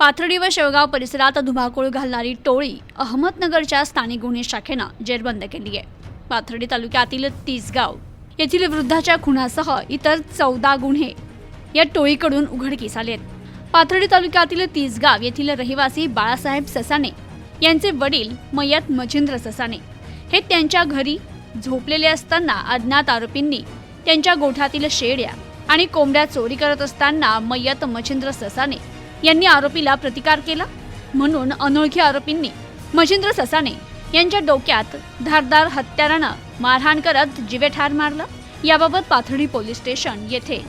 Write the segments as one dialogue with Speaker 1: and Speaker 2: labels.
Speaker 1: पाथर्डी व शेवगाव परिसरात धुमाकूळ घालणारी टोळी अहमदनगरच्या स्थानिक गुन्हे शाखेनं जेरबंद केली आहे. पाथर्डी तालुक्यातील तिसगाव येथील वृद्धाच्या खुनासह इतर चौदा गुन्हे या टोळीकडून उघडकीस आले आहेत पाथर्डी तालुक्यातील तिसगाव येथील रहिवासी बाळासाहेब ससाने यांचे वडील मयत मच्छिंद्र ससाने हे त्यांच्या घरी झोपलेले असताना अज्ञात आरोपींनी त्यांच्या गोठ्यातील शेड्या आणि कोंबड्या चोरी करत असताना मयत मच्छिंद्र ससाने यांनी आरोपीला प्रतिकार केला. म्हणून अनोळखी आरोपींनी मच्छिंद्र ससाने यांच्या डोक्यात धारदार हत्यारानं मारहाण करत जिवे ठार मारलं. याबाबत पाथर्डी पोलीस स्टेशन येथे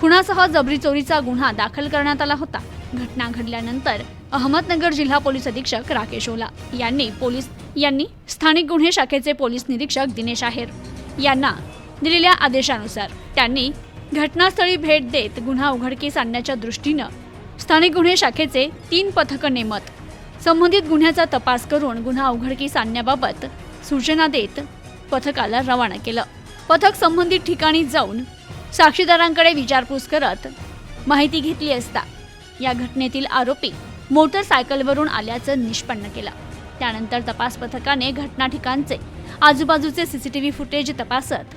Speaker 1: खुणासह जबरी चोरीचा गुन्हा दाखल करण्यात आला होता. घटना घडल्यानंतर अहमदनगर जिल्हा पोलीस अधीक्षक राकेश ओला यांनी पोलीस यांनी स्थानिक गुन्हे शाखेचे पोलीस निरीक्षक दिनेश आहेर यांना दिलेल्या आदेशानुसार त्यांनी घटनास्थळी भेट देत गुन्हा उघडकीस आणण्याच्या दृष्टीनं स्थानिक गुन्हे शाखेचे तीन पथकं नेमत. संबंधित गुन्ह्याचा तपास करून गुन्हा उघडकीस आणण्याबाबत सूचना देत पथकाला रवाना केलं. पथक संबंधित ठिकाणी जाऊन साक्षीदारांकडे विचारपूस करत माहिती घेतली असता या घटनेतील आरोपी मोटरसायकलवरून आल्याचं निष्पन्न केलं. त्यानंतर तपास पथकाने घटना ठिकाणचे आजूबाजूचे सीसीटीव्ही फुटेज तपासत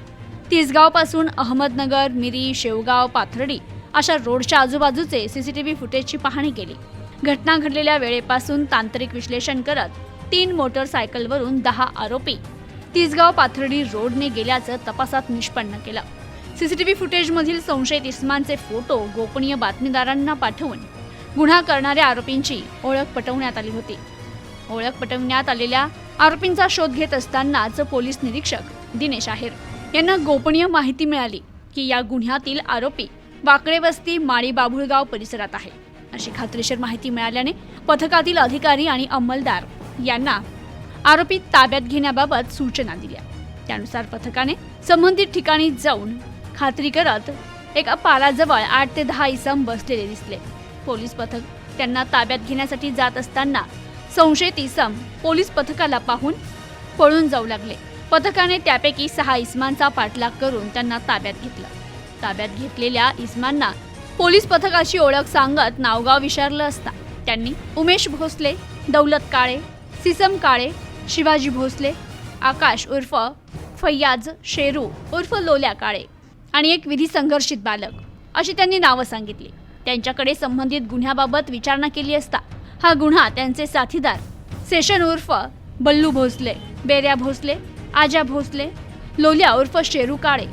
Speaker 1: तिसगावपासून अहमदनगर मिरी शेवगाव पाथर्डी अशा रोडच्या आजूबाजूचे सीसीटीव्ही फुटेजची पाहणी केली. घटना घडलेल्या वेळेपासून तांत्रिक विश्लेषण करत तीन मोटरसायकलवरून दहा आरोपी. तिसगाव पाथर्डी रोडने गेल्याचं तपासात निष्पन्न केलं. सीसीटीव्ही फुटेजमधील संशयित इस्मानचे फोटो गोपनीय बातमीदारांना पाठवून गुन्हा करणाऱ्या आरोपींची ओळख पटवण्यात आली होती. ओळख पटवण्यात आलेल्या आरोपींचा शोध घेत असतानाच पोलीस निरीक्षक दिनेश आहेर यांना गोपनीय माहिती मिळाली की या गुन्ह्यातील आरोपी वाकडे वस्ती माळी बाभुळगाव परिसरात आहे. अशी खात्रीशीर माहिती मिळाल्याने पथकातील अधिकारी आणि अंमलदार यांना आरोपी ताब्यात घेण्याबाबत सूचना दिल्या. त्यानुसार पथकाने संबंधित ठिकाणी जाऊन खात्री करत एका पालाजवळ आठ ते दहा इसम बसलेले दिसले. पोलीस पथक त्यांना ताब्यात घेण्यासाठी जात असताना संशयित इसम पोलीस पथकाला पाहून पळून जाऊ लागले. पथकाने त्यापैकी सहा इसमांचा पाठलाग करून त्यांना ताब्यात घेतला. ताब्यात घेतलेल्या इस्मांना पोलीस पथकाची ओळख सांगत नावगाव विचारलं असता. त्यांनी उमेश भोसले दौलत काळे सिसम काळे शिवाजी भोसले आकाश उर्फ फैयाज शेरू उर्फ लोल्या काळे आणि एक विधी संघर्षित बालक अशी त्यांनी नावं सांगितली. त्यांच्याकडे संबंधित गुन्ह्याबाबत विचारणा केली असता हा गुन्हा त्यांचे साथीदार सेशन उर्फ बल्लू भोसले बेऱ्या भोसले आजा भोसले लोल्या उर्फ शेरू काळे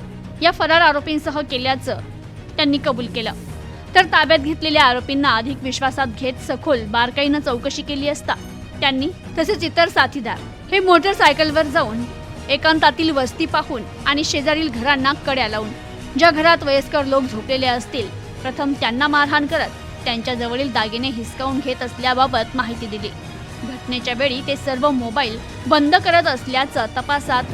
Speaker 1: या फरार आरोपींसह केल्याचं त्यांनी कबूल केलं. तर ताब्यात घेतलेल्या आरोपींना अधिक विश्वासात घेत सखोल बारकाईनं चौकशी केली असता त्यांनी तसेच इतर साथीदार हे मोटरसायकलवर जाऊन एकांतातील वस्ती पाहून आणि शेजारील घरांना कड्या लावून ज्या घरात वयस्कर लोक झोपलेले असतील प्रथम त्यांना मारहाण करत त्यांच्याजवळील दागिने हिसकावून घेत असल्याबाबत माहिती दिली. घटनेच्या वेळी ते सर्व मोबाईल बंद करत असल्याचं तपासात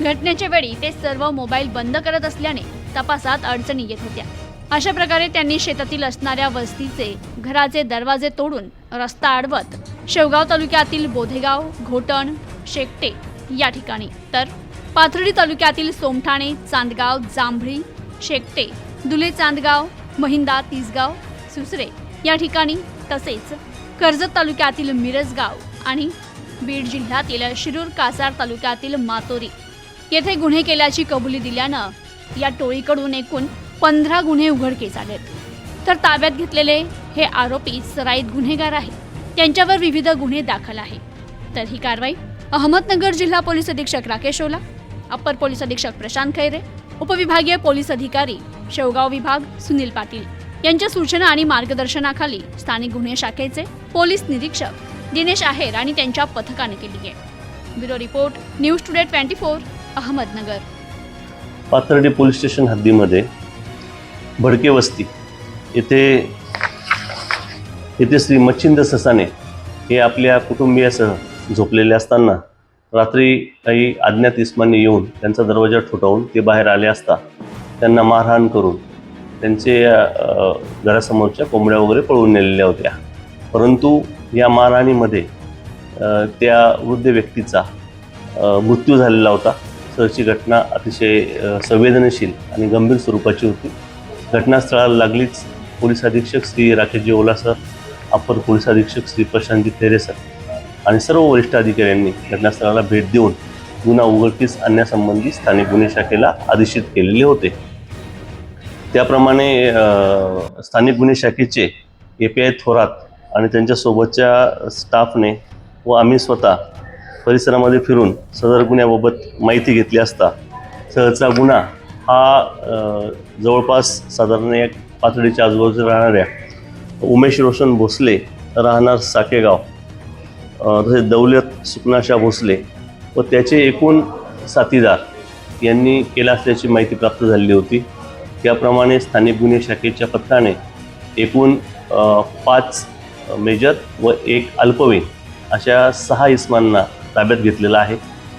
Speaker 1: घटनेच्या वेळी ते सर्व मोबाईल बंद करत असल्याने तपासात अडचणी येत होत्या. अशा प्रकारे त्यांनी शेतातील असणाऱ्या वस्तीचे घराचे दरवाजे तोडून रस्ता अडवत शेवगाव तालुक्यातील बोधेगाव घोटण शेकटे या ठिकाणी तर पाथर्डी तालुक्यातील सोमठाणे चांदगाव जांभळी शेकटे दुले चांदगाव महिंदा तिसगाव सुसरे या ठिकाणी तसेच कर्जत तालुक्यातील मिरजगाव आणि बीड जिल्ह्यातील शिरूर कासार तालुक्यातील मातोरी येथे गुन्हे केल्याची कबुली दिल्यानं या टोळीकडून एकूण पंधरा गुन्हे उघडकीस आलेत. तर ताब्यात घेतलेले हे आरोपी सराईत गुन्हेगार आहेत. त्यांच्यावर विविध गुन्हे दाखल आहे तर ही कारवाई अहमदनगर जिल्हा पोलीस अधीक्षक राकेश ओला अप्पर पोलीस अधीक्षक प्रशांत खैरे उपविभागीय पोलीस अधिकारी शेवगाव विभाग सुनील पाटील यांच्या सूचना आणि मार्गदर्शनाखाली स्थानिक गुन्हे शाखेचे पोलीस निरीक्षक दिनेश आहेर आणि त्यांच्या पथकाने केली आहे. Bureau report news today twenty four. Ahmednagar.
Speaker 2: Pathardi police station हद्दीमध्ये Bhadke वस्ती येथे येथे श्री मच्छिंद ससाने हे आपल्या कुटुंबियासह झोपलेले असताना रात्री काही अज्ञात इस्मांनी येऊन त्यांचा दरवाजा ठोठावून ते बाहेर आले असता त्यांना मारहाण करून त्यांचे घरासमोरच्या कोंबड्या वगैरे पळवून नेलेल्या होत्या. परंतु या मारहाणीमध्ये त्या वृद्ध व्यक्तीचा मृत्यू झालेला होता. सरची घटना अतिशय संवेदनशील आणि गंभीर स्वरूपाची होती. घटनास्थळाला लागलीच पोलीस अधीक्षक श्री राकेशजी ओला सर अपर पोलीस अधीक्षक श्री प्रशांती थेरेसर आणि सर्व वरिष्ठ अधिकाऱ्यांनी घटनास्थळाला भेट देऊन गुन्हा उघडकीस आणण्यासंबंधी स्थानिक गुन्हे शाखेला आदेशित केलेले होते. त्याप्रमाणे स्थानिक गुन्हे शाखेचे ए पी आय थोरात आणि त्यांच्यासोबतच्या स्टाफने व आम्ही स्वतः परिसरामध्ये फिरून सदर गुन्ह्याबाबत माहिती घेतली असता सहजचा गुन्हा हा जवळपास साधारण एक पातळीच्या आजूबाजूला राहणाऱ्या उमेश रोशन भोसले राहणार साकेगाव तसेच दौलत सुकनाशा भोसले व त्याचे एकूण साथीदार यांनी केला असल्याची माहिती प्राप्त झालेली होती. त्याप्रमाणे स्थानिक गुन्हे शाखेच्या पथकाने एकूण पाच मेजर व एक अल्पवयीन अशा सहा इस्मांना ताब्यात घेतलेला आहे.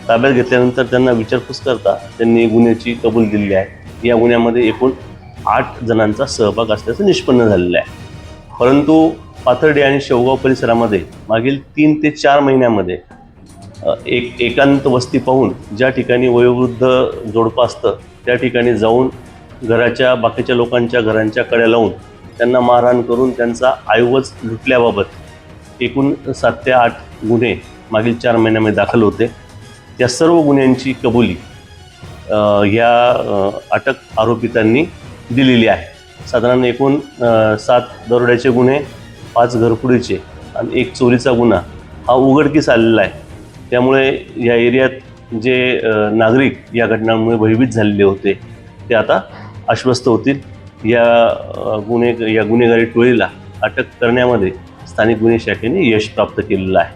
Speaker 2: ताब्यात घेतल्यानंतर त्यांना विचारपूस करता त्यांनी गुन्ह्याची कबूल दिलेली आहे. या गुन्ह्यामध्ये एकूण आठ जणांचा सहभाग असल्याचं निष्पन्न झालेलं आहे. परंतु पाथर्डी आणि शेवगाव परिसरामध्ये मागील तीन ते चार महिन्यामध्ये एक एकांत वस्ती पाहून ज्या ठिकाणी वयोवृद्ध जोडपं असतं त्या ठिकाणी जाऊन घराच्या बाकीच्या लोकांच्या घरांच्या कड्या लावून त्यांना मारहाण करून त्यांचा आयवज लुटल्याबाबत एकूण सात ते आठ गुन्हे मागील चार महिन्यामध्ये दाखल होते. त्या सर्व गुन्ह्यांची कबुली या अटक आरोपितांनी दिलेली आहे. साधारण एकूण सात दरोड्याचे गुन्हे पाच घरपुडीचे आणि एक चोरीचा गुन्हा हा उघडकीस आलेला आहे. त्यामुळे या एरियात जे नागरिक या घटनांमुळे भयभीत झालेले होते ते आता आश्वस्त होतील. या गुन्हे या गुन्हेगारी टोळीला अटक करण्यामध्ये स्थानिक गुन्हे शाखेने यश प्राप्त केलेलं आहे.